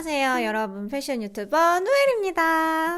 안녕하세요 여러분. 패션 유튜버 노엘입니다.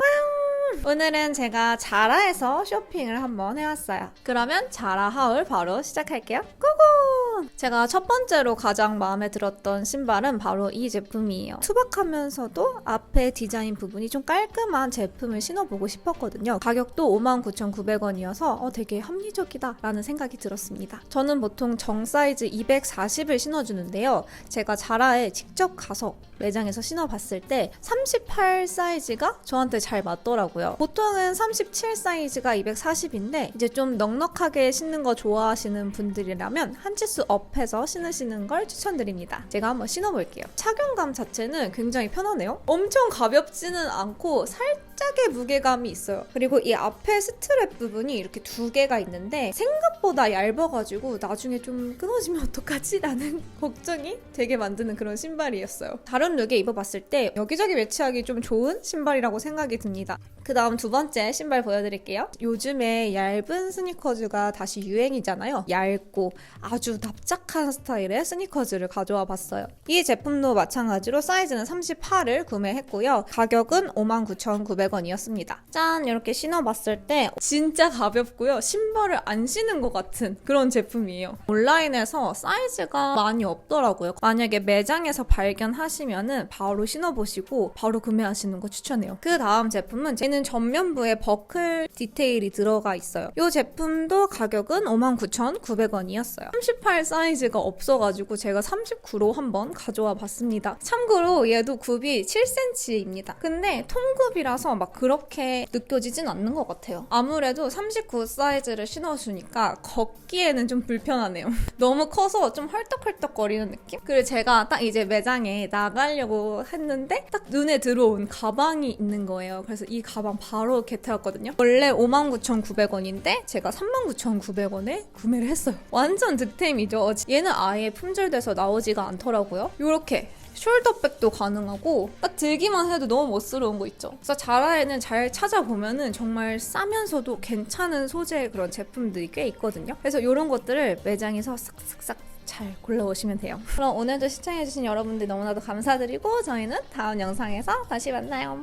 오늘은 제가 자라에서 쇼핑을 한번 해왔어요. 그러면 자라 하울 바로 시작할게요. 고고! 제가 첫 번째로 가장 마음에 들었던 신발은 바로 이 제품이에요. 투박하면서도 앞에 디자인 부분이 좀 깔끔한 제품을 신어보고 싶었거든요. 가격도 59,900원이어서 어, 되게 합리적이다 라는 생각이 들었습니다. 저는 보통 정 사이즈 240을 신어주는데요. 제가 자라에 직접 가서 매장에서 신어봤을 때 38 사이즈가 저한테 잘 맞더라고요. 보통은 37 사이즈가 240인데 이제 좀 넉넉하게 신는 거 좋아하시는 분들이라면 한 치수 업해서 신으시는 걸 추천드립니다. 제가 한번 신어볼게요. 착용감 자체는 굉장히 편하네요. 엄청 가볍지는 않고 살짝 의 무게감이 있어요. 그리고 이 앞에 스트랩 부분이 이렇게 두 개가 있는데 생각보다 얇아가지고 나중에 좀 끊어지면 어떡하지? 라는 걱정이 되게 만드는 그런 신발이었어요. 다른 룩에 입어봤을 때 여기저기 매치하기 좀 좋은 신발이라고 생각이 듭니다. 그 다음 두 번째 신발 보여드릴게요. 요즘에 얇은 스니커즈가 다시 유행이잖아요. 얇고 아주 납작한 스타일의 스니커즈를 가져와 봤어요. 이 제품도 마찬가지로 사이즈는 38을 구매했고요. 가격은 59,900 원이었습니다. 짠! 이렇게 신어봤을 때 진짜 가볍고요. 신발을 안 신은 것 같은 그런 제품이에요. 온라인에서 사이즈가 많이 없더라고요. 만약에 매장에서 발견하시면은 바로 신어보시고 바로 구매하시는 거 추천해요. 그 다음 제품은 얘는 전면부에 버클 디테일이 들어가 있어요. 이 제품도 가격은 59,900원이었어요. 38 사이즈가 없어가지고 제가 39로 한번 가져와 봤습니다. 참고로 얘도 굽이 7cm입니다. 근데 통굽이라서 막 그렇게 느껴지진 않는 것 같아요. 아무래도 39 사이즈를 신어주니까 걷기에는 좀 불편하네요. 너무 커서 좀 헐떡헐떡 거리는 느낌? 그리고 제가 딱 이제 매장에 나가려고 했는데 딱 눈에 들어온 가방이 있는 거예요. 그래서 이 가방 바로 개태웠거든요. 원래 59,900원인데 제가 39,900원에 구매를 했어요. 완전 득템이죠. 얘는 아예 품절돼서 나오지가 않더라고요. 이렇게 숄더백도 가능하고 딱 들기만 해도 너무 멋스러운 거 있죠. 그래서 자라에는 잘 찾아보면은 정말 싸면서도 괜찮은 소재의 그런 제품들이 꽤 있거든요. 그래서 이런 것들을 매장에서 싹싹싹 잘 골라오시면 돼요. 그럼 오늘도 시청해주신 여러분들 너무나도 감사드리고 저희는 다음 영상에서 다시 만나요.